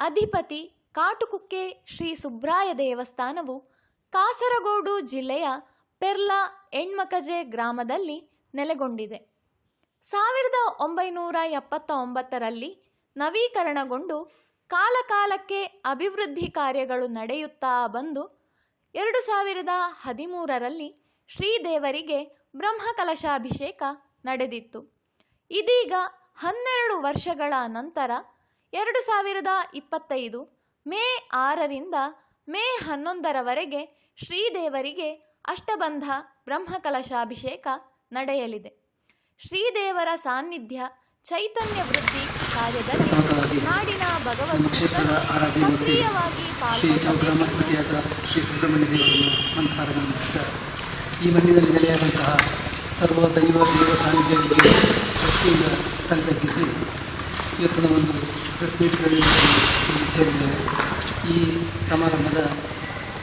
ಅಧಿಪತಿ ಕಾಟುಕುಕ್ಕೆ ಶ್ರೀ ಸುಬ್ರಾಯ ದೇವಸ್ಥಾನವು ಕಾಸರಗೋಡು ಜಿಲ್ಲೆಯ ಪೆರ್ಲಾ ಎಣ್ಮಕಜೆ ಗ್ರಾಮದಲ್ಲಿ ನೆಲೆಗೊಂಡಿದೆ. ಸಾವಿರದ ಒಂಬೈನೂರ ಎಪ್ಪತ್ತ ಒಂಬತ್ತರಲ್ಲಿ ನವೀಕರಣಗೊಂಡು ಕಾಲಕಾಲಕ್ಕೆ ಅಭಿವೃದ್ಧಿ ಕಾರ್ಯಗಳು ನಡೆಯುತ್ತಾ ಬಂದು ಎರಡು ಸಾವಿರದ ಹದಿಮೂರರಲ್ಲಿ ಶ್ರೀದೇವರಿಗೆ ಬ್ರಹ್ಮಕಲಶಾಭಿಷೇಕ ನಡೆದಿತ್ತು. ಇದೀಗ ಹನ್ನೆರಡು ವರ್ಷಗಳ ನಂತರ ಎರಡು ಸಾವಿರದ ಇಪ್ಪತ್ತೈದು ಮೇ ಆರರಿಂದ ಮೇ ಹನ್ನೊಂದರವರೆಗೆ ಶ್ರೀದೇವರಿಗೆ ಅಷ್ಟಬಂಧ ಬ್ರಹ್ಮಕಲಶಾಭಿಷೇಕ ನಡೆಯಲಿದೆ. ಶ್ರೀದೇವರ ಸಾನ್ನಿಧ್ಯ ಚೈತನ್ಯ ವೃದ್ಧಿ ಕಾರ್ಯದಲ್ಲಿ ನಾಡಿನ ಭಗವಂತನು ಸಕ್ರಿಯವಾಗಿ ಶ್ರೀ ಸುಬ್ರಹ್ಮಣ್ಯ ದೇವರನ್ನು ಮನಸಾರ ಈ ಮಂದಿರದಲ್ಲಿ ನೆಲೆಯಾದಂತಹ ಸರ್ವ ದೈವ ದೇವ ಸಾನ್ನಿಧ್ಯಗಳಿಗೆ ಭಕ್ತಿಯಿಂದ ತಲೆತಗ್ಗಿಸಿ ಇವತ್ತಿನ ಒಂದು ಪ್ರೆಸ್ ಮೀಟ್ಗಳಲ್ಲಿ ಸೇರಿದ್ದೇವೆ ಈ ಸಮಾರಂಭದ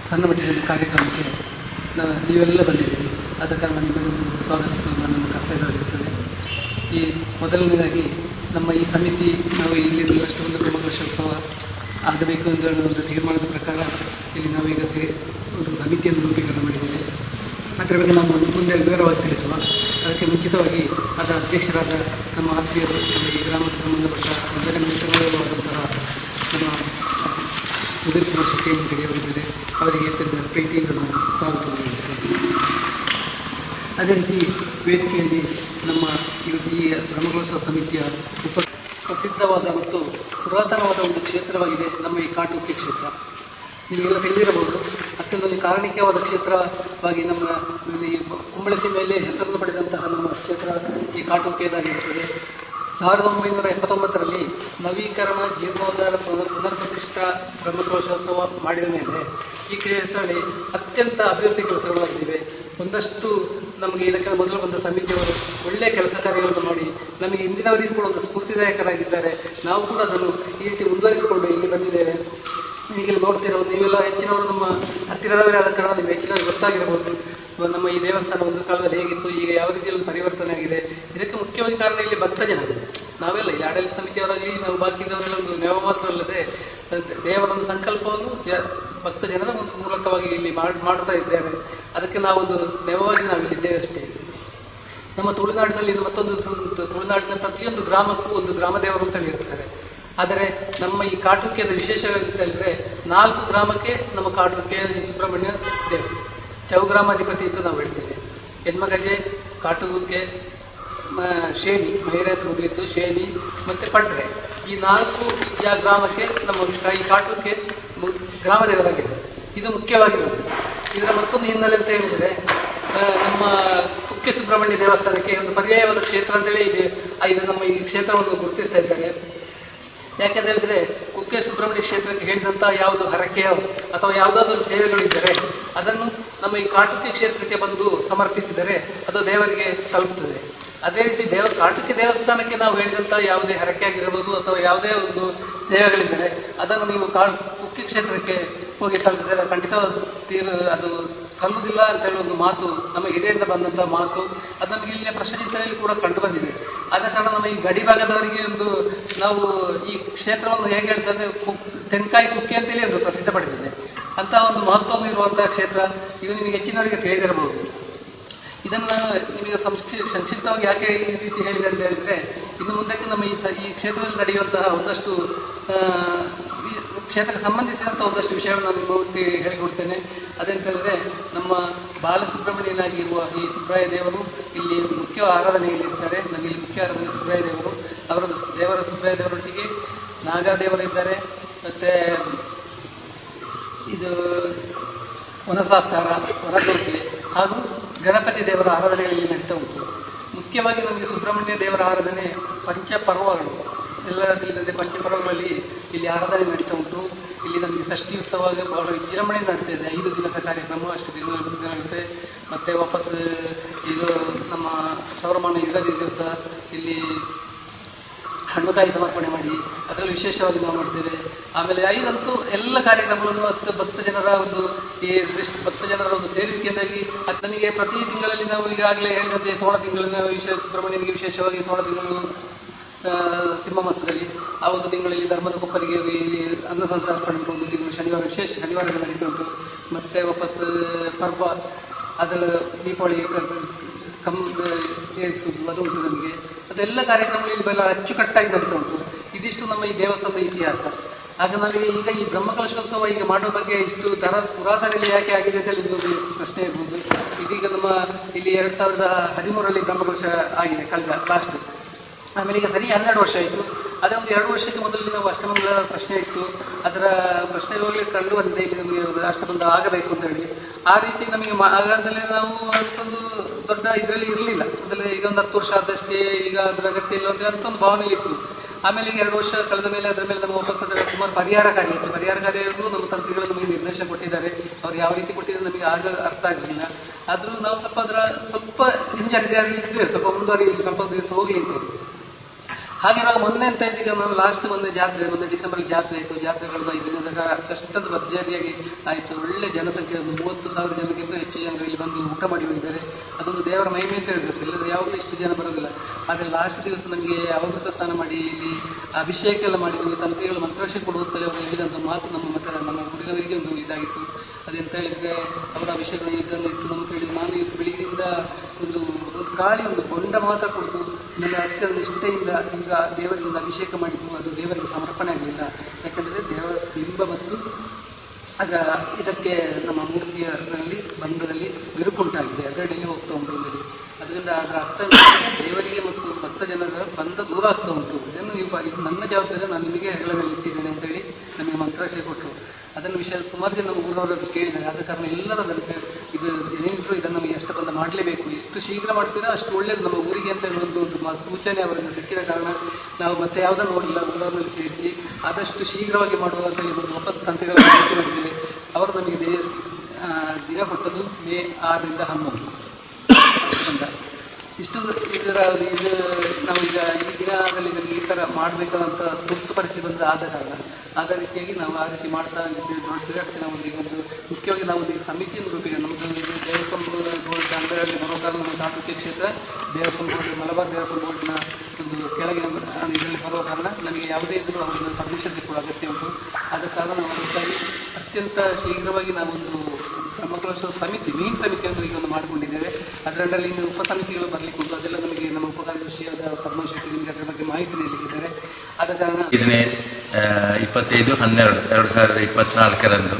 ಸಣ್ಣ ಮಟ್ಟದ ಕಾರ್ಯಕ್ರಮಕ್ಕೆ ನಾವು ನೀವೆಲ್ಲ ಬಂದಿದ್ದೀರಿ. ಆದ ಕಾರಣ ನಿಮ್ಮನ್ನು ಸ್ವಾಗತಿಸುವುದು ನನ್ನ ಕರ್ತವ್ಯವಾಗಿರುತ್ತದೆ. ಈ ಮೊದಲನೇದಾಗಿ ನಮ್ಮ ಈ ಸಮಿತಿ ನಾವು ಇಲ್ಲಿ ಅಷ್ಟೊಂದು ಬ್ರಹ್ಮಕಲಶೋತ್ಸವ ಆಗಬೇಕು ಅಂತ ಹೇಳುವ ಒಂದು ತೀರ್ಮಾನದ ಪ್ರಕಾರ ಇಲ್ಲಿ ನಾವೀಗ ಸೇ ಒಂದು ಸಮಿತಿಯನ್ನು ರೂಪೀಕರಣ ಮಾಡಿದ್ದೇವೆ. ಅದರ ಬಗ್ಗೆ ಒಂದು ಮುಂದೆ ವಿವರವಾಗಿ ತಿಳಿಸುವ ಅದಕ್ಕೆ ಮುಂಚಿತವಾಗಿ ಅದರ ಅಧ್ಯಕ್ಷರಾದ ನಮ್ಮ ಆತ್ಮೀಯರು ಈ ಗ್ರಾಮಕ್ಕೆ ಸಂಬಂಧಪಟ್ಟ ಒಂದನೇ ಮಿತ್ರವಾದಂತಹ ನಮ್ಮ ಸುಧೀರ್ ಕುಮಾರ್ ಶೆಟ್ಟಿ ಅವರಿದ್ದಾರೆ ಅವರಿಗೆ ಅತ್ಯಂತ ಪ್ರೀತಿಯಿಂದ ನಾನು ಬಯಸುತ್ತೇನೆ. ಅದೇ ರೀತಿ ವೇದಿಕೆಯಲ್ಲಿ ನಮ್ಮ ಈ- ಬ್ರಹ್ಮಕಲಶ ಸಮಿತಿಯ ಉಪ ಪ್ರಸಿದ್ಧವಾದ ಮತ್ತು ಪುರಾತನವಾದ ಒಂದು ಕ್ಷೇತ್ರವಾಗಿದೆ ನಮ್ಮ ಈ ಕಾಟುಕ್ಯ ಕ್ಷೇತ್ರ ನೀವೆಲ್ಲ ತಿಳಿದಿರಬಹುದು ಅತ್ಯಂತ ಕಾರಣಿಕವಾದ ಕ್ಷೇತ್ರವಾಗಿ ನಮ್ಮ ಈ ಕುಂಬಳಸಿ ಮೇಲೆ ಹೆಸರನ್ನು ಪಡೆದಂತಹ ನಮ್ಮ ಕ್ಷೇತ್ರ ಈ ಕಾಟುಕೆಯದಾಗಿರುತ್ತದೆ ಸಾವಿರದ ಒಂಬೈನೂರ ಎಪ್ಪತ್ತೊಂಬತ್ತರಲ್ಲಿ ನವೀಕರಣ ಜೀರ್ಣೋದ್ಧಾರ ಪುನರ್, ಪುನರ್ಪ್ರತಿಷ್ಠಾ ಬ್ರಹ್ಮಕೋಶೋತ್ಸವ ಮಾಡಿದ ಮೇಲೆ ಈ ಕ್ಷೇತ್ರದಲ್ಲಿ ಅತ್ಯಂತ ಅಭಿವೃದ್ಧಿ ಕೆಲಸಗಳು ಆಗಿವೆ ಒಂದಷ್ಟು ನಮಗೆ ಇದಕ್ಕೆ ಮೊದಲು ಬಂದ ಸಮಿತಿಯವರು ಒಳ್ಳೆಯ ಕೆಲಸ ಕಾರ್ಯಗಳನ್ನು ಮಾಡಿ ನಮಗೆ ಇಂದಿನವರಿಗೂ ಕೂಡ ಒಂದು ಸ್ಫೂರ್ತಿದಾಯಕರಾಗಿದ್ದಾರೆ. ನಾವು ಕೂಡ ಅದನ್ನು ಈ ರೀತಿ ಮುಂದುವರಿಸಿಕೊಂಡು ಇಲ್ಲಿ ಬಂದಿದ್ದೇವೆ. ಈಗೆಲ್ಲ ನೋಡ್ತಿರೋದು, ನೀವೆಲ್ಲ ಹೆಚ್ಚಿನವರು ನಮ್ಮ ಹತ್ತಿರದವರೇ ಆದ ಕಾರಣ ನಿಮ್ಗೆ ಹೆಚ್ಚಿನ ಗೊತ್ತಾಗಿರಬಹುದು. ನಮ್ಮ ಈ ದೇವಸ್ಥಾನ ಒಂದು ಕಾಲದಲ್ಲಿ ಹೇಗಿತ್ತು, ಈಗ ಯಾವ ರೀತಿಯಲ್ಲಿ ಪರಿವರ್ತನೆ ಆಗಿದೆ, ಇದಕ್ಕೆ ಮುಖ್ಯವಾಗಿ ಕಾರಣ ಇಲ್ಲಿ ಭಕ್ತ ಜನ ನಾವೆಲ್ಲ ಇಲ್ಲಿ ಆಡಳಿತ ಸಮಿತಿಯವರಾಗಲಿ ನಾವು ಬಾಕಿದವರೆಲ್ಲ ಒಂದು ನೆವ ಮಾತ್ರವಲ್ಲದೆ ದೇವರ ಒಂದು ಸಂಕಲ್ಪವನ್ನು ಭಕ್ತ ಜನರ ಒಂದು ಮೂಲಕವಾಗಿ ಇಲ್ಲಿ ಮಾಡಿ, ಮಾಡ್ತಾ ಇದ್ದೇವೆ. ಅದಕ್ಕೆ ನಾವೊಂದು ನೆವವಾಗಿ ನಾವಿಲ್ಲಿದ್ದೇವೆ ಅಷ್ಟೇ. ನಮ್ಮ ತುಳುನಾಡಿನಲ್ಲಿ ಮತ್ತೊಂದು ತುಳುನಾಡಿನ ಪ್ರತಿಯೊಂದು ಗ್ರಾಮಕ್ಕೂ ಒಂದು ಗ್ರಾಮ ದೇವರು ಅಂತ ಇರ್ತಾರೆ ಆದರೆ ನಮ್ಮ ಈ ಕಾಟುಕ್ಯದ ವಿಶೇಷವೇಂತ ಹೇಳಿದ್ರೆ ನಾಲ್ಕು ಗ್ರಾಮಕ್ಕೆ ನಮ್ಮ ಕಾಟುಕ್ಯ ಸುಬ್ರಹ್ಮಣ್ಯ ದೇವರು. ಚೌಗ್ರಾಮಾಧಿಪತಿ ಅಂತ ನಾವು ಹೇಳ್ತೇವೆ. ಹೆಣ್ಮಗಜೆ ಕಾಟುಗುಕ್ಕೆ ಶೇಣಿ ಮಹಿರಾತ್ ಮುಗಿಯಿತು ಶೇಣಿ ಮತ್ತು ಪಡ್ರೆ. ಈ ನಾಲ್ಕು ಗ್ರಾಮಕ್ಕೆ ನಮ್ಮ ಈ ಕಾಟುಕ್ಕೆ ಗ್ರಾಮ ದೇವರಾಗಿದೆ. ಇದು ಮುಖ್ಯವಾಗಿರೋದು. ಇದರ ಮತ್ತೊಂದು ಹಿನ್ನೆಲೆ ಅಂತ ಹೇಳಿದರೆ ನಮ್ಮ ಕುಕ್ಕೆ ಸುಬ್ರಹ್ಮಣ್ಯ ದೇವಸ್ಥಾನಕ್ಕೆ ಒಂದು ಪರ್ಯಾಯವಾದ ಕ್ಷೇತ್ರ ಅಂತೇಳಿ ಇದೆ. ಇದು ನಮ್ಮ ಈ ಕ್ಷೇತ್ರವನ್ನು ಗುರುತಿಸ್ತಾ ಇದ್ದಾರೆ. ಯಾಕೆಂತ ಹೇಳಿದ್ರೆ ಕುಕ್ಕೆ ಸುಬ್ರಹ್ಮಣ್ಯ ಕ್ಷೇತ್ರಕ್ಕೆ ಹೇಳಿದಂಥ ಯಾವುದು ಹರಕೆಯ ಅಥವಾ ಯಾವುದಾದ್ರೂ ಸೇವೆಗಳಿದ್ದರೆ ಅದನ್ನು ನಮ್ಮ ಈ ಕಾಟುಕೆ ಕ್ಷೇತ್ರಕ್ಕೆ ಬಂದು ಸಮರ್ಪಿಸಿದರೆ ಅದು ದೇವರಿಗೆ ತಲುಪುತ್ತದೆ ಅದೇ ರೀತಿ ದೇವ ಕಾಟುಕೆ ದೇವಸ್ಥಾನಕ್ಕೆ ನಾವು ಹೇಳಿದಂಥ ಯಾವುದೇ ಹರಕೆ ಆಗಿರಬಹುದು ಅಥವಾ ಯಾವುದೇ ಒಂದು ಸೇವೆಗಳಿದ್ದರೆ ಅದನ್ನು ನೀವು ಕುಕ್ಕೆ ಕ್ಷೇತ್ರಕ್ಕೆ ಹೋಗಿ ತಲುಪಿಸಿದರೆ ಖಂಡಿತ ತೀರು ಅದು ಸಲ್ಲುವುದಿಲ್ಲ ಅಂತ ಹೇಳುವ ಒಂದು ಮಾತು ನಮ್ಮ ಹಿರಿಯರಿಂದ ಬಂದಂಥ ಮಾತು. ಅದು ನಮಗೆ ಇಲ್ಲಿಯ ಪ್ರಶ್ನಚಿಂತನೆಯಲ್ಲಿ ಕೂಡ ಕಂಡು ಬಂದಿದೆ ಆದ ಕಾರಣ ನಮ್ಮ ಈ ಗಡಿ ಭಾಗದವರಿಗೆ ಒಂದು ನಾವು ಈ ಕ್ಷೇತ್ರವನ್ನು ಹೇಗೆ ಹೇಳ್ತಾರೆ ಕುಕ್ ತೆಂಕಾಯಿ ಕುಕ್ಕೆ ಅಂತೇಳಿ ಒಂದು ಪ್ರಸಿದ್ಧ ಪಡೆದಿದೆ. ಅಂತ ಒಂದು ಮಹತ್ವವನ್ನು ಇರುವಂತಹ ಕ್ಷೇತ್ರ ಇದು ನಿಮಗೆ ಹೆಚ್ಚಿನವರಿಗೆ ತಿಳಿದಿರಬಹುದು. ಇದನ್ನು ನಿಮಗೆ ಸಂಕ್ಷಿ ಸಂಕ್ಷಿಪ್ತವಾಗಿ ಯಾಕೆ ಈ ರೀತಿ ಹೇಳಿದೆ ಅಂತ ಹೇಳಿದರೆ, ಇನ್ನು ಮುಂದಕ್ಕೆ ನಮ್ಮ ಈ ಈ ಕ್ಷೇತ್ರದಲ್ಲಿ ನಡೆಯುವಂತಹ ಒಂದಷ್ಟು ಕ್ಷೇತ್ರಕ್ಕೆ ಸಂಬಂಧಿಸಿದಂಥ ಒಂದಷ್ಟು ವಿಷಯವನ್ನು ನಾನು ನಿಮ್ಮ ಒಟ್ಟಿಗೆ ಹೇಳಿಕೊಡ್ತೇನೆ. ಅದೇಂತ ಹೇಳಿದ್ರೆ ನಮ್ಮ ಬಾಲಸುಬ್ರಹ್ಮಣ್ಯನಾಗಿರುವ ಈ ಸುಬ್ರಾಯ ದೇವರು ಇಲ್ಲಿ ಮುಖ್ಯ ಆರಾಧನೆಯಲ್ಲಿ ಇರ್ತಾರೆ ಇಲ್ಲಿ ಮುಖ್ಯ ಆರಾಧನೆ ಸುಬ್ರಾಯ ದೇವರು ಅವರ ದೇವರ ಸುಬ್ರಾಯ ದೇವರೊಟ್ಟಿಗೆ ನಾಗದೇವರಿದ್ದಾರೆ ಮತ್ತು ಇದು ವನಸಾಸ್ತಾರ ವನದುರ್ಗೆ ಹಾಗೂ ಗಣಪತಿ ದೇವರ ಆರಾಧನೆಗಳಲ್ಲಿ ನಡೀತಾ ಉಂಟು. ಮುಖ್ಯವಾಗಿ ನಮಗೆ ಸುಬ್ರಹ್ಮಣ್ಯ ದೇವರ ಆರಾಧನೆ ಪಂಚಪರ್ವಗಳು. ಎಲ್ಲ ತಿಳಿದಂತೆ ಪಂಚಪರ್ವಗಳಲ್ಲಿ ಇಲ್ಲಿ ಆರಾಧನೆ ನಡೀತಾ ಉಂಟು. ಇಲ್ಲಿ ನಮಗೆ ಷಷ್ಠಿ ಉತ್ಸವ ಬಹಳ ವಿಜೃಂಭಣೆ ನಡೀತಾ ಇದೆ. ಐದು ದಿವಸ ಕಾರ್ಯಕ್ರಮ, ಅಷ್ಟು ದಿನ ಆಗುತ್ತೆ ಮತ್ತು ವಾಪಸ್ ಇದು ನಮ್ಮ ಸೌರಮಾನ ಯುಗಾದಿ ದಿವಸ, ಇಲ್ಲಿ ಹಣ್ಣುಕಾಯಿ ಸಮರ್ಪಣೆ ಮಾಡಿ, ಅದರಲ್ಲಿ ವಿಶೇಷವಾಗಿ ನಾವು ಮಾಡ್ತೇವೆ. ಆಮೇಲೆ ಐದಂತೂ ಎಲ್ಲ ಕಾರ್ಯಕ್ರಮಗಳನ್ನು ಹತ್ತು ಭಕ್ತ ಜನರ ಒಂದು ಈ ದೃಷ್ಟಿ ಭಕ್ತ ಜನರ ಒಂದು ಸೇರಿಕೆಯಿಂದಾಗಿ ಅದು ನಮಗೆ ಪ್ರತಿ ತಿಂಗಳಲ್ಲಿ ನಾವು ಈಗಾಗಲೇ ಹೇಳಿದಂತೆ ಸೋಣ ತಿಂಗಳಿನ ವಿಶೇಷ, ಸುಬ್ರಹ್ಮಣ್ಯನಿಗೆ ವಿಶೇಷವಾಗಿ ಸೋಣ ತಿಂಗಳು ಸಿಂಹ ಮಾಸದಲ್ಲಿ, ಆ ಒಂದು ತಿಂಗಳಲ್ಲಿ ಧರ್ಮದ ಕೊಪ್ಪರಿಗೆ ಈ ಅನ್ನ ಸಂತರ್ಪಣೆ ಒಂದು ತಿಂಗಳು ಶನಿವಾರ, ವಿಶೇಷ ಶನಿವಾರ ನಡೀತಾ ಉಂಟು ಮತ್ತು ವಾಪಸ್ ಪರ್ವ, ಅದರ ದೀಪಾವಳಿ ಕಮ್ ಏರಿಸುವುದು ಅದು ಉಂಟು ನಮಗೆ. ಅದೆಲ್ಲ ಕಾರ್ಯಕ್ರಮಗಳು ಇಲ್ಲಿ ಬೆಲ್ಲ ಅಚ್ಚುಕಟ್ಟಾಗಿ ನಡೀತಾ ಉಂಟು ಇದಿಷ್ಟು ನಮ್ಮ ಈ ದೇವಸ್ಥಾನದ ಇತಿಹಾಸ. ಆಗ ನಮಗೆ ಈಗ ಈ ಬ್ರಹ್ಮಕಲಶೋತ್ಸವ ಈಗ ಮಾಡೋ ಬಗ್ಗೆ ಇಷ್ಟು ತರ ತುರಾತರಲ್ಲಿ ಯಾಕೆ ಆಗಿದೆ ಅಂತ ಹೇಳಿ ಒಂದು ಪ್ರಶ್ನೆ ಇರ್ಬೋದು ಇದೀಗ ನಮ್ಮ ಇಲ್ಲಿ ಎರಡು ಸಾವಿರದ ಹದಿಮೂರರಲ್ಲಿ ಬ್ರಹ್ಮಕಲಶ ಆಗಿದೆ, ಕಳೆದ ಲಾಸ್ಟ್ ಆಮೇಲೆ ಈಗ ಸರಿ ಹನ್ನೆರಡು ವರ್ಷ ಆಯಿತು. ಅದೇ ಒಂದು ಎರಡು ವರ್ಷಕ್ಕೆ ಮೊದಲು ನಾವು ಅಷ್ಟಮಂಗಲ ಪ್ರಶ್ನೆ ಇಟ್ಟು ಅದರ ಪ್ರಶ್ನೆಗಳಲ್ಲಿ ಕಂಡು ಬಂದಿದೆ ಇಲ್ಲಿ ನಮಗೆ ಅಷ್ಟಬಂಧ ಆಗಬೇಕು ಅಂತ ಹೇಳಿ. ಆ ರೀತಿ ನಮಗೆ ಆಗದಲ್ಲಿ ನಾವು ಅಂತೊಂದು ದೊಡ್ಡ ಇದರಲ್ಲಿ ಇರಲಿಲ್ಲ. ಅಂದರೆ ಈಗ ಒಂದು ಹತ್ತು ವರ್ಷ ಆದಷ್ಟೇ ಈಗ ಅದರ ಅಗತ್ಯ ಇಲ್ಲ ಅಂದರೆ ಅಂತೊಂದು ಭಾವನೆ ಇತ್ತು. ಆಮೇಲೆ ಈಗ ಎರಡು ವರ್ಷ ಕಳೆದ ಮೇಲೆ ಅದರ ಮೇಲೆ ನಮ್ಮ ವಾಪಸ್ ಅದರ ಸುಮಾರು ಪರಿಹಾರ ಕಾರ್ಯ ಇತ್ತು. ಪರಿಹಾರ ಕಾರ್ಯಗಳು ನಮ್ಮ ತಂತ್ರಿಗಳು ನಮಗೆ ನಿರ್ದೇಶನ ಕೊಟ್ಟಿದ್ದಾರೆ. ಅವ್ರು ಯಾವ ರೀತಿ ಕೊಟ್ಟಿದ್ದಾರೆ ನಮಗೆ ಆಗ ಅರ್ಥ ಆಗಲಿಲ್ಲ. ಆದರೂ ನಾವು ಸ್ವಲ್ಪ ಅದರ ಸ್ವಲ್ಪ ಹಿಂಜರಿದಲ್ಲಿ ಇದ್ದೇವೆ ಸ್ವಲ್ಪ ಮುಂದುವರಿ ಸ್ವಲ್ಪ ದಿವಸ ಹೋಗಲಿ ಅಂತ. ಹಾಗಿರುವಾಗ ಮೊನ್ನೆ ಅಂತ ಇದ್ದೀಗ ನಾನು ಲಾಸ್ಟ್ ಮೊನ್ನೆ ಜಾತ್ರೆ, ಮೊನ್ನೆ ಡಿಸೆಂಬರ್ ಜಾತ್ರೆ ಆಯಿತು. ಜಾತ್ರೆಗಳು ದಿನದ ಷಷ್ಟದ ಭರ್ಜರಿಯಾಗಿ ಆಯಿತು. ಒಳ್ಳೆ ಜನಸಂಖ್ಯೆ, ಒಂದು ಮೂವತ್ತು ಸಾವಿರ ಜನಕ್ಕಿಂತ ಹೆಚ್ಚು ಜನರು ಇಲ್ಲಿ ಬಂದು ಊಟ ಮಾಡಿ ಹೋಗಿದ್ದಾರೆ. ಅದೊಂದು ದೇವರ ಮಹಿಮೆ ಅಂತ ಹೇಳಬೇಕು. ಇಲ್ಲದ್ರೆ ಯಾವಾಗಲೂ ಇಷ್ಟು ಜನ ಬರೋದಿಲ್ಲ. ಆದರೆ ಲಾಸ್ಟ್ ದಿವಸ ನಮಗೆ ಅವಭೃತ ಸ್ನಾನ ಮಾಡಿ, ಇಲ್ಲಿ ಅಭಿಷೇಕ ಎಲ್ಲ ಮಾಡಿ, ನಮಗೆ ತಂತ್ರಿಗಳು ಮಂತ್ರಾಕ್ಷಿ ಕೊಡುತ್ತಲೇ ಅವರು ಹೇಳಿದಂಥ ಮಾತು ನಮ್ಮ ಮತ್ತೆ ನಮ್ಮ ಗುರಿನವರಿಗೆ ಒಂದು ಇದಾಗಿತ್ತು. ಅದೆಂತ ಹೇಳಿದ್ರೆ ಅವರ ವಿಷಯಗಳು ಇದನ್ನು ಇಟ್ಟು ನಮ್ಮ ಹೇಳಿದ್ರು ನಾನು ಇವತ್ತು ಬೆಳಿಗ್ಗೆಯಿಂದ ಒಂದು ಒಂದು ಗಾಳಿ, ಒಂದು ಬೊಂಡ ಮಾತ್ರ ಕೊಡ್ತು. ನನ್ನ ಅತ್ಯಂತ ನಿಷ್ಠೆಯಿಂದ ಈಗ ದೇವರಿಂದ ಅಭಿಷೇಕ ಮಾಡಿದ್ದು ಅದು ದೇವರಿಗೆ ಸಮರ್ಪಣೆ ಆಗಲಿಲ್ಲ ಯಾಕಂದರೆ ದೇವರ ಬಿಂಬ ಮತ್ತು ಅದರ ಇದಕ್ಕೆ ನಮ್ಮ ಮೂರ್ತಿಯಲ್ಲಿ ಬಂಧದಲ್ಲಿ ಬಿರುಕುಂಟಾಗಿದೆ. ಅದರಲ್ಲಿ ಹೋಗ್ತಾ ಉಂಟು ಅಂದರೆ ಅದರಿಂದ ಅದರ ಅರ್ಥ ದೇವರಿಗೆ ಮತ್ತು ಭಕ್ತ ಜನರ ಬಂಧ ದೂರ ಆಗ್ತಾ ಉಂಟು. ಇದನ್ನು ನೀವು ಇದು ನನ್ನ ಜವಾಬ್ದಾರಿ, ನಾನು ನಿಮಗೆ ಹೆಗಲ ಮೇಲೆ ಇಟ್ಟಿದ್ದೇನೆ ಅಂತೇಳಿ ನಮಗೆ ಮಂತ್ರಾಶಯ ಕೊಟ್ಟರು. ಅದನ್ನು ವಿಷಯ ಸುಮಾರು ಜನ ನಮ್ಮ ಊರವರು ಕೇಳಿದ್ದಾರೆ. ಆದ ಕಾರಣ ಎಲ್ಲರೂ ಅದನ್ನು ಇದು ಏನಿದ್ರು ಇದನ್ನು ನಮಗೆ ಎಷ್ಟು ಬಂದ ಮಾಡಲೇಬೇಕು, ಎಷ್ಟು ಶೀಘ್ರ ಮಾಡ್ತೀರಾ, ಅಷ್ಟು ಒಳ್ಳೆಯದು ನಮ್ಮ ಊರಿಗೆ ಅಂತ ಹೇಳುವಂಥ ಒಂದು ಸೂಚನೆ ಅವರಿಂದ ಸಿಕ್ಕಿದ ಕಾರಣ ನಾವು ಮತ್ತೆ ಯಾವುದನ್ನು ನೋಡಿಲ್ಲ ಊರವರಲ್ಲಿ ಸೇರಿ ಆದಷ್ಟು ಶೀಘ್ರವಾಗಿ ಮಾಡುವ ಅಂತ ಹೇಳಿ ಒಂದು ವಾಪಸ್ ಭೇಟಿ ಮಾಡಿದ್ದೇವೆ ಅವರು ನಮಗೆ ದಿನ ಕೊಟ್ಟದ್ದು ಮೇ ಆರರಿಂದ ಹನ್ನೊಂದು. ಅಂತ ಇಷ್ಟು ಇದರ ಇದು ನಾವು ಈಗ ಈ ದಿನದಲ್ಲಿ ನಮಗೆ ಈ ಥರ ಮಾಡಬೇಕಾದಂಥ ತುರ್ತು ಪರಿಸ್ಥಿತಿ ಬಂದ ಆದ ಕಾರಣ ಆದ ರೀತಿಯಾಗಿ ನಾವು ಆ ರೀತಿ ಮಾಡ್ತಾ ನೋಡ್ತೀವಿ ಅದಕ್ಕೆ ನಾವು ಈಗ ಒಂದು ಮುಖ್ಯವಾಗಿ ನಾವು ಈಗ ಸಮಿತಿಯನ್ನು ರೂಪಿಗೆ ನಮ್ಮದು ಇದು ದೇವಸಂಬೋಧ ಬರೋ ಕಾರಣ ನಮ್ಮ ತಾಲೂಕಿ ಕ್ಷೇತ್ರ ಬೋರ್ಡ್ ಮಲಬಾರ್ ಬೋರ್ಡ್ನ ಒಂದು ಕೆಳಗೆ ಇದರಲ್ಲಿ ಬರುವ ಕಾರಣ ನಮಗೆ ಯಾವುದೇ ಇದ್ದರೂ ಅವರನ್ನು ಪರ್ಮಿಷನ್ ತೆಗೆದುಕೊಳ್ಳೋ ಅಗತ್ಯ ಉಂಟು. ಆದ ಕಾರಣ ನಾವು ಅತ್ಯಂತ ಶೀಘ್ರವಾಗಿ ನಾವೊಂದು ಬ್ರಹ್ಮಕಲಶ ಸಮಿತಿ ಮೀನ್ ಸಮಿತಿಯನ್ನು ಈಗ ಒಂದು ಮಾಡಿಕೊಂಡಿದ್ದೇವೆ. ಅದರಲ್ಲಿ ಇನ್ನು ಉಪ ಸಮಿತಿಗಳು ಬರಲಿಕ್ಕೆ ಉಂಟು ಅದೆಲ್ಲ ನಮಗೆ ನಮ್ಮ ಉಪಕಾರ್ಯದರ್ಶಿಯಾದ ಕಾರ್ಯದರ್ಶಿಯಾದ ಪದ್ಮಶೆಟ್ಟಿ ನಿಮಗೆ ಅದರ ಬಗ್ಗೆ ಮಾಹಿತಿ ನೀಡಲಿಕ್ಕಿದ್ದಾರೆ. ಆದ ಕಾರಣ ಇದನ್ನೇ ಇಪ್ಪತ್ತೈದು, ಹನ್ನೆರಡು, ಎರಡು ಸಾವಿರದ ಇಪ್ಪತ್ನಾಲ್ಕರಂದು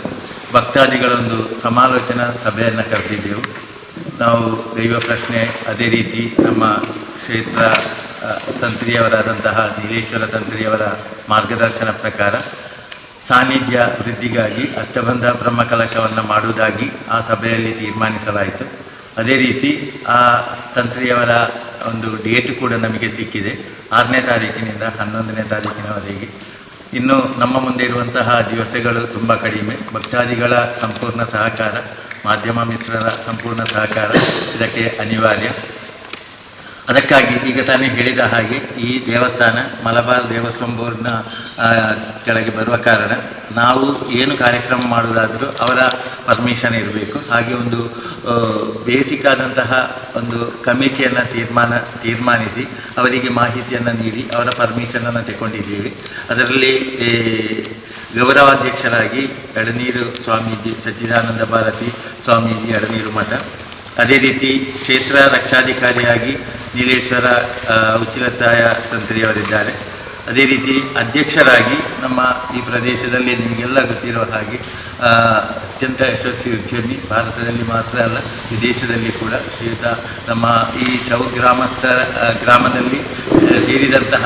ಭಕ್ತಾದಿಗಳೊಂದು ಸಮಾಲೋಚನಾ ಸಭೆಯನ್ನು ಕರೆದಿದ್ದೆವು. ನಾವು ದೈವ ಪ್ರಶ್ನೆ ಅದೇ ರೀತಿ ನಮ್ಮ ಕ್ಷೇತ್ರ ತಂತ್ರಿಯವರಾದಂತಹ ನೀಲೇಶ್ವರ ತಂತ್ರಿಯವರ ಮಾರ್ಗದರ್ಶನ ಪ್ರಕಾರ ಸಾನ್ನಿಧ್ಯ ವೃದ್ಧಿಗಾಗಿ ಅಷ್ಟಬಂಧ ಬ್ರಹ್ಮಕಲಶವನ್ನು ಮಾಡುವುದಾಗಿ ಆ ಸಭೆಯಲ್ಲಿ ತೀರ್ಮಾನಿಸಲಾಯಿತು. ಅದೇ ರೀತಿ ಆ ತಂತ್ರಿಯವರ ಒಂದು ಡೇಟ್ ಕೂಡ ನಮಗೆ ಸಿಕ್ಕಿದೆ. ಆರನೇ ತಾರೀಕಿನಿಂದ ಹನ್ನೊಂದನೇ ತಾರೀಕಿನವರೆಗೆ. ಇನ್ನು ನಮ್ಮ ಮುಂದೆ ಇರುವಂತಹ ದಿವಸಗಳು ತುಂಬ ಕಡಿಮೆ. ಭಕ್ತಾದಿಗಳ ಸಂಪೂರ್ಣ ಸಹಕಾರ ಮಾಧ್ಯಮ ಮಿತ್ರರ ಸಂಪೂರ್ಣ ಸಹಕಾರ ಇದಕ್ಕೆ ಅನಿವಾರ್ಯ. ಅದಕ್ಕಾಗಿ ಈಗ ತಾನೇ ಹೇಳಿದ ಹಾಗೆ ಈ ದೇವಸ್ಥಾನ ಮಲಬಾರ್ ಆ, ಕೆಳಗೆ ಬರುವ ಕಾರಣ ನಾವು ಏನು ಕಾರ್ಯಕ್ರಮ ಮಾಡುವುದಾದರೂ ಅವರ ಪರ್ಮಿಷನ್ ಇರಬೇಕು. ಹಾಗೆ ಒಂದು ಬೇಸಿಕ್ ಆದಂತಹ ಒಂದು ಕಮಿಟಿಯನ್ನು ತೀರ್ಮಾನ, ತೀರ್ಮಾನಿಸಿ ಅವರಿಗೆ ಮಾಹಿತಿಯನ್ನು ನೀಡಿ ಅವರ ಪರ್ಮಿಷನನ್ನು ತಗೊಂಡಿದ್ದೀವಿ. ಅದರಲ್ಲಿ ಗೌರವಾಧ್ಯಕ್ಷರಾಗಿ ಎಡನೀರು ಸ್ವಾಮೀಜಿ ಸಚ್ಚಿದಾನಂದ ಭಾರತಿ ಸ್ವಾಮೀಜಿ ಎಡನೀರು ಮಠ. ಅದೇ ರೀತಿ ಕ್ಷೇತ್ರ ರಕ್ಷಾಧಿಕಾರಿಯಾಗಿ ನೀಲೇಶ್ವರ ಉಚಿಲತಾಯ ತಂತ್ರಿಯವರಿದ್ದಾರೆ ಅದೇ ರೀತಿ ಅಧ್ಯಕ್ಷರಾಗಿ ನಮ್ಮ ಈ ಪ್ರದೇಶದಲ್ಲಿ ನಿಮಗೆಲ್ಲ ಗೊತ್ತಿರುವ ಹಾಗೆ ಅತ್ಯಂತ ಯಶಸ್ವಿ ಉದ್ಯಮಿ ಭಾರತದಲ್ಲಿ ಮಾತ್ರ ಅಲ್ಲ ವಿದೇಶದಲ್ಲಿ ಕೂಡ ಶ್ರೀಯುತ ನಮ್ಮ ಈ ಚೌ ಗ್ರಾಮಸ್ಥ ಗ್ರಾಮದಲ್ಲಿ ಸೇರಿದಂತಹ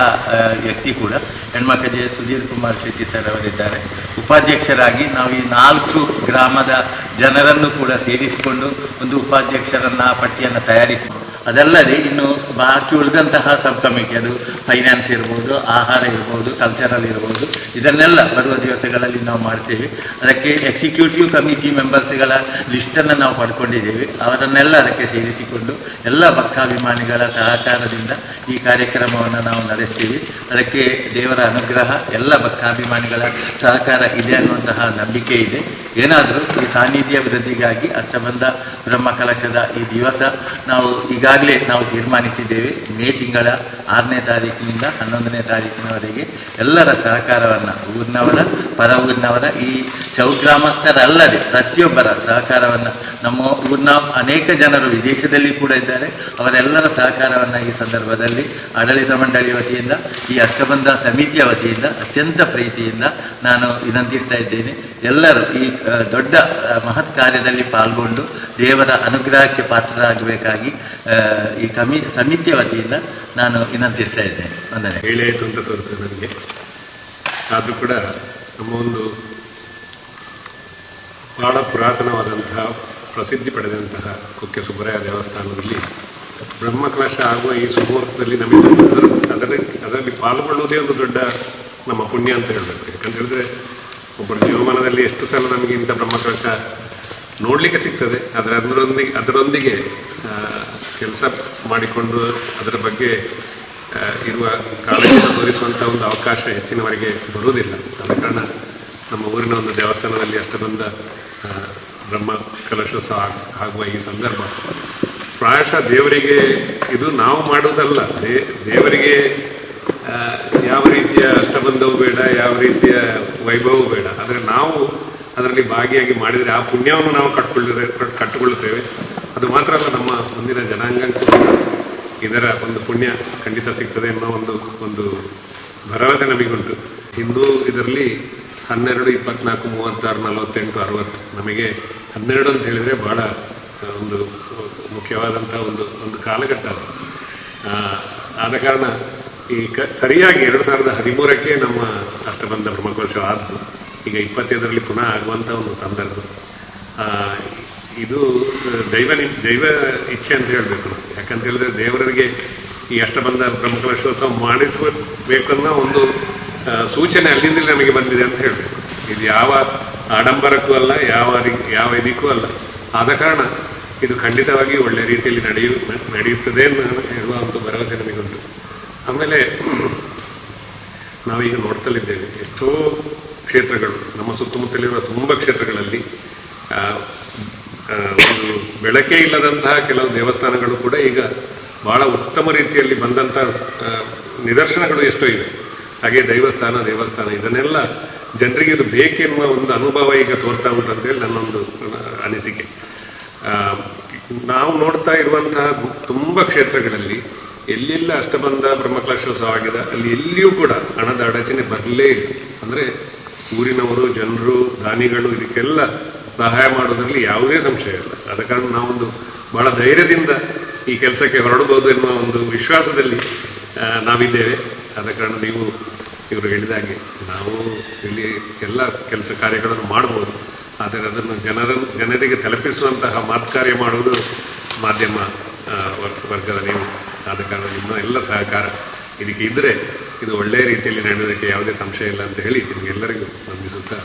ವ್ಯಕ್ತಿ ಕೂಡ ಹೆಣ್ಮಕ್ಕಜೆ ಸುಧೀರ್ ಕುಮಾರ್ ಶೆಟ್ಟಿ ಸರ್ ಅವರಿದ್ದಾರೆ. ಉಪಾಧ್ಯಕ್ಷರಾಗಿ ನಾವು ಈ ನಾಲ್ಕು ಗ್ರಾಮದ ಜನರನ್ನು ಕೂಡ ಸೇರಿಸಿಕೊಂಡು ಒಂದು ಉಪಾಧ್ಯಕ್ಷರನ್ನ ಪಟ್ಟಿಯನ್ನು ತಯಾರಿಸಿ ಅದಲ್ಲದೆ ಇನ್ನು ಬಾಕಿ ಉಳಿದಂತಹ ಸಬ್ ಕಮಿಟಿ ಅದು ಫೈನಾನ್ಸ್ ಇರ್ಬೋದು, ಆಹಾರ ಇರ್ಬೋದು ಕಲ್ಚರಲ್ ಇರ್ಬೋದು, ಇದನ್ನೆಲ್ಲ ಬರುವ ದಿವಸಗಳಲ್ಲಿ ನಾವು ಮಾಡ್ತೇವೆ. ಅದಕ್ಕೆ ಎಕ್ಸಿಕ್ಯೂಟಿವ್ ಕಮಿಟಿ ಮೆಂಬರ್ಸ್ಗಳ ಲಿಸ್ಟನ್ನು ನಾವು ಪಡ್ಕೊಂಡಿದ್ದೇವೆ. ಅವರನ್ನೆಲ್ಲ ಅದಕ್ಕೆ ಸೇರಿಸಿಕೊಂಡು ಎಲ್ಲ ಭಕ್ತಾಭಿಮಾನಿಗಳ ಸಹಕಾರದಿಂದ ಈ ಕಾರ್ಯಕ್ರಮವನ್ನು ನಾವು ನಡೆಸ್ತೀವಿ. ಅದಕ್ಕೆ ದೇವರ ಅನುಗ್ರಹ, ಎಲ್ಲ ಭಕ್ತಾಭಿಮಾನಿಗಳ ಸಹಕಾರ ಇದೆ ಅನ್ನುವಂತಹ ನಂಬಿಕೆ ಇದೆ. ಏನಾದರೂ ಈ ಸಾನ್ನಿಧ್ಯ ವೃದ್ಧಿಗಾಗಿ ಅಷ್ಟಬಂಧ ಬ್ರಹ್ಮ ಕಲಶದ ಈ ದಿವಸ ನಾವು ಈಗ ಈಗಾಗಲೇ ನಾವು ತೀರ್ಮಾನಿಸಿದ್ದೇವೆ ಮೇ ತಿಂಗಳ ಆರನೇ ತಾರೀಕಿನಿಂದ ಹನ್ನೊಂದನೇ ತಾರೀಕಿನವರೆಗೆ ಎಲ್ಲರ ಸಹಕಾರವನ್ನು ಊರಿನವರ ಪರ ಊರಿನವರ ಈ ಚೌಗ್ರಾಮಸ್ಥರಲ್ಲದೆ ಪ್ರತಿಯೊಬ್ಬರ ಸಹಕಾರವನ್ನು ನಮ್ಮ ಊರಿನ ಅನೇಕ ಜನರು ವಿದೇಶದಲ್ಲಿ ಕೂಡ ಇದ್ದಾರೆ. ಅವರೆಲ್ಲರ ಸಹಕಾರವನ್ನು ಈ ಸಂದರ್ಭದಲ್ಲಿ ಆಡಳಿತ ಮಂಡಳಿ ವತಿಯಿಂದ, ಈ ಅಷ್ಟಬಂಧ ಸಮಿತಿಯ ವತಿಯಿಂದ, ಅತ್ಯಂತ ಪ್ರೀತಿಯಿಂದ ನಾನು ವಿನಂತಿಸ್ತಾ ಇದ್ದೇನೆ. ಎಲ್ಲರೂ ಈ ದೊಡ್ಡ ಮಹತ್ ಕಾರ್ಯದಲ್ಲಿ ಪಾಲ್ಗೊಂಡು ದೇವರ ಅನುಗ್ರಹಕ್ಕೆ ಪಾತ್ರರಾಗಬೇಕಾಗಿ ಈ ಕಮಿ, ಸಮಿತಿಯ ವತಿಯಿಂದ ನಾನು ವಿನಂತಿಸ್ತಾ ಇದ್ದೇನೆ. ಒಂದನೇ ಹೇಳೇ ಅಂತ ತೋರ್ತದೆ ನನಗೆ. ಆದರೂ ಕೂಡ ನಮ್ಮ ಒಂದು ಬಹಳ ಪುರಾತನವಾದಂತಹ ಪ್ರಸಿದ್ಧಿ ಪಡೆದಂತಹ ಕುಕ್ಕೆ ಸುಬ್ಬರಾಯ ದೇವಸ್ಥಾನದಲ್ಲಿ ಬ್ರಹ್ಮಕಲಶ ಆಗುವ ಈ ಸುಮುಹೂರ್ತದಲ್ಲಿ ನಮಗೆ ಅದರ ಅದರಲ್ಲಿ ಅದರಲ್ಲಿ ಪಾಲ್ಗೊಳ್ಳುವುದೇ ಒಂದು ದೊಡ್ಡ ನಮ್ಮ ಪುಣ್ಯ ಅಂತ ಹೇಳಬೇಕು. ಯಾಕಂತ ಹೇಳಿದ್ರೆ ಒಬ್ಬರ ಜೀವಮಾನದಲ್ಲಿ ಎಷ್ಟು ಸಲ ನಮಗೆ ಇಂಥ ಬ್ರಹ್ಮಕಲಶ ನೋಡಲಿಕ್ಕೆ ಸಿಗ್ತದೆ. ಆದರೆ ಅದರೊಂದಿಗೆ ಅದರೊಂದಿಗೆ ಕೆಲಸ ಮಾಡಿಕೊಂಡು ಅದರ ಬಗ್ಗೆ ಇರುವ ಕಾಳಜಿಯನ್ನು ತೋರಿಸುವಂಥ ಒಂದು ಅವಕಾಶ ಹೆಚ್ಚಿನವರಿಗೆ ಬರುವುದಿಲ್ಲ. ಆದ ಕಾರಣ ನಮ್ಮ ಊರಿನ ಒಂದು ದೇವಸ್ಥಾನದಲ್ಲಿ ಅಷ್ಟಬಂಧ ಬ್ರಹ್ಮ ಕಲಶೋತ್ಸವ ಆಗುವ ಈ ಸಂದರ್ಭ. ಪ್ರಾಯಶಃ ದೇವರಿಗೆ ಇದು ನಾವು ಮಾಡುವುದಲ್ಲ. ದೇ, ದೇವರಿಗೆ ಯಾವ ರೀತಿಯ ಅಷ್ಟಬಂಧವು ಬೇಡ, ಯಾವ ರೀತಿಯ ವೈಭವವು ಬೇಡ. ಆದರೆ ನಾವು ಅದರಲ್ಲಿ ಭಾಗಿಯಾಗಿ ಮಾಡಿದರೆ ಆ ಪುಣ್ಯವನ್ನು ನಾವು ಕಟ್ಕೊಳ್ಳಿದ್ರೆ ಕಟ್ಟಿಕೊಳ್ಳುತ್ತೇವೆ. ಅದು ಮಾತ್ರ ಅಲ್ಲ ನಮ್ಮ ಮುಂದಿನ ಜನಾಂಗಕ್ಕೂ ಇದರ ಒಂದು ಪುಣ್ಯ ಖಂಡಿತ ಸಿಗ್ತದೆ ಅನ್ನೋ ಒಂದು ಒಂದು ಭರವಸೆ ನಮಗುಂಟು ಹಿಂದೂ ಇದರಲ್ಲಿ ಹನ್ನೆರಡು, ಇಪ್ಪತ್ನಾಲ್ಕು, ಮೂವತ್ತಾರು, ನಲವತ್ತೆಂಟು, ಅರವತ್ತು ನಮಗೆ ಹನ್ನೆರಡು ಅಂತ ಹೇಳಿದರೆ ಭಾಳ ಒಂದು ಮುಖ್ಯವಾದಂಥ ಒಂದು ಒಂದು ಕಾಲಘಟ್ಟ ಅದು. ಆದ ಕಾರಣ ಈ ಕ, ಸರಿಯಾಗಿ ಎರಡು ಸಾವಿರದ ಹದಿಮೂರಕ್ಕೆ ನಮ್ಮ ಅಷ್ಟಬಂಧ ಬ್ರಹ್ಮಕೋಶ ಆದ್ದು. ಈಗ ಇಪ್ಪತ್ತೈದರಲ್ಲಿ ಪುನಃ ಆಗುವಂಥ ಒಂದು ಸಂದರ್ಭ. ಇದು ದೈವ ನಿ ದೈವ ಇಚ್ಛೆ ಅಂತ ಹೇಳಬೇಕು ಯಾಕಂತ ಹೇಳಿದ್ರೆ ದೇವರಿಗೆ ಈ ಅಷ್ಟಬಂಧ ಬ್ರಹ್ಮಕಲಶೋತ್ಸವ ಮಾಡಿಸಬೇಕನ್ನೋ ಒಂದು ಸೂಚನೆ ಅಲ್ಲಿಂದಲೇ ನಮಗೆ ಬಂದಿದೆ ಅಂತ ಹೇಳಬೇಕು ಇದು ಯಾವ ಆಡಂಬರಕ್ಕೂ ಅಲ್ಲ, ಯಾವ ಯಾವ ಇದಕ್ಕೂ ಅಲ್ಲ. ಆದ ಕಾರಣ ಇದು ಖಂಡಿತವಾಗಿ ಒಳ್ಳೆ ರೀತಿಯಲ್ಲಿ ನಡೆಯು, ನಡೆಯುತ್ತದೆ ಅನ್ನೋ ಹೇಳುವ ಒಂದು ಭರವಸೆ ನಮಗುಂಟು ಆಮೇಲೆ ನಾವೀಗ ನೋಡ್ತಲಿದ್ದೇವೆ ಎಷ್ಟೋ ಕ್ಷೇತ್ರಗಳು, ನಮ್ಮ ಸುತ್ತಮುತ್ತಲಿರುವ ತುಂಬ ಕ್ಷೇತ್ರಗಳಲ್ಲಿ ಆ, ಆ, ಒಂದು ಬೆಳಕೇ ಇಲ್ಲದಂತಹ ಕೆಲವು ದೇವಸ್ಥಾನಗಳು ಕೂಡ ಈಗ ಬಹಳ ಉತ್ತಮ ರೀತಿಯಲ್ಲಿ ಬಂದಂಥ ನಿದರ್ಶನಗಳು ಎಷ್ಟೋ ಇವೆ. ಹಾಗೆ ದೈವಸ್ಥಾನ, ದೇವಸ್ಥಾನ, ಇದನ್ನೆಲ್ಲ ಜನರಿಗೆ ಇದು ಬೇಕೆನ್ನುವ ಒಂದು ಅನುಭವ ಈಗ ತೋರ್ತಾ ಉಂಟು ಅಂತೇಳಿ ನನ್ನೊಂದು ಅನಿಸಿಕೆ. ನಾವು ನೋಡ್ತಾ ಇರುವಂತಹ ತುಂಬ ಕ್ಷೇತ್ರಗಳಲ್ಲಿ ಎಲ್ಲೆಲ್ಲ ಅಷ್ಟಬಂಧ ಬ್ರಹ್ಮಕಲಶೋತ್ಸವ ಆಗಿದೆ ಅಲ್ಲಿ ಎಲ್ಲಿಯೂ ಕೂಡ ಹಣದ ಅಡಚಣೆ ಬರಲೇ ಇಲ್ಲ. ಅಂದರೆ ಊರಿನವರು, ಜನರು, ದಾನಿಗಳು, ಇದಕ್ಕೆಲ್ಲ ಸಹಾಯ ಮಾಡೋದರಲ್ಲಿ ಯಾವುದೇ ಸಂಶಯ ಇಲ್ಲ. ಆದ ಕಾರಣ ನಾವೊಂದು ಬಹಳ ಧೈರ್ಯದಿಂದ ಈ ಕೆಲಸಕ್ಕೆ ಹೊರಡಬಹುದು ಎನ್ನುವ ಒಂದು ವಿಶ್ವಾಸದಲ್ಲಿ ನಾವಿದ್ದೇವೆ. ಆದ ಕಾರಣ ನೀವು ಇವರು ಹೇಳಿದಾಗೆ ನಾವು ಇಲ್ಲಿ ಎಲ್ಲ ಕೆಲಸ ಕಾರ್ಯಗಳನ್ನು ಮಾಡ್ಬೋದು ಆದರೆ ಅದನ್ನು ಜನರ, ಜನರಿಗೆ ತಲುಪಿಸುವಂತಹ ಮಾತು ಕಾರ್ಯ ಮಾಡುವುದು ಮಾಧ್ಯಮ ವರ್ಗ, ವರ್ಗದ ನೀವು ಆದ ಕಾರಣ ನಿಮ್ಮ ಎಲ್ಲ ಸಹಕಾರ ಇದಕ್ಕೆ ಇದ್ದರೆ ಇದು ಒಳ್ಳೆಯ ರೀತಿಯಲ್ಲಿ ನಡೆಯೋದಕ್ಕೆ ಯಾವುದೇ ಸಂಶಯ ಇಲ್ಲ ಅಂತ ಹೇಳಿ ನಿಮಗೆಲ್ಲರಿಗೂ ವಂದಿಸುತ್ತಾ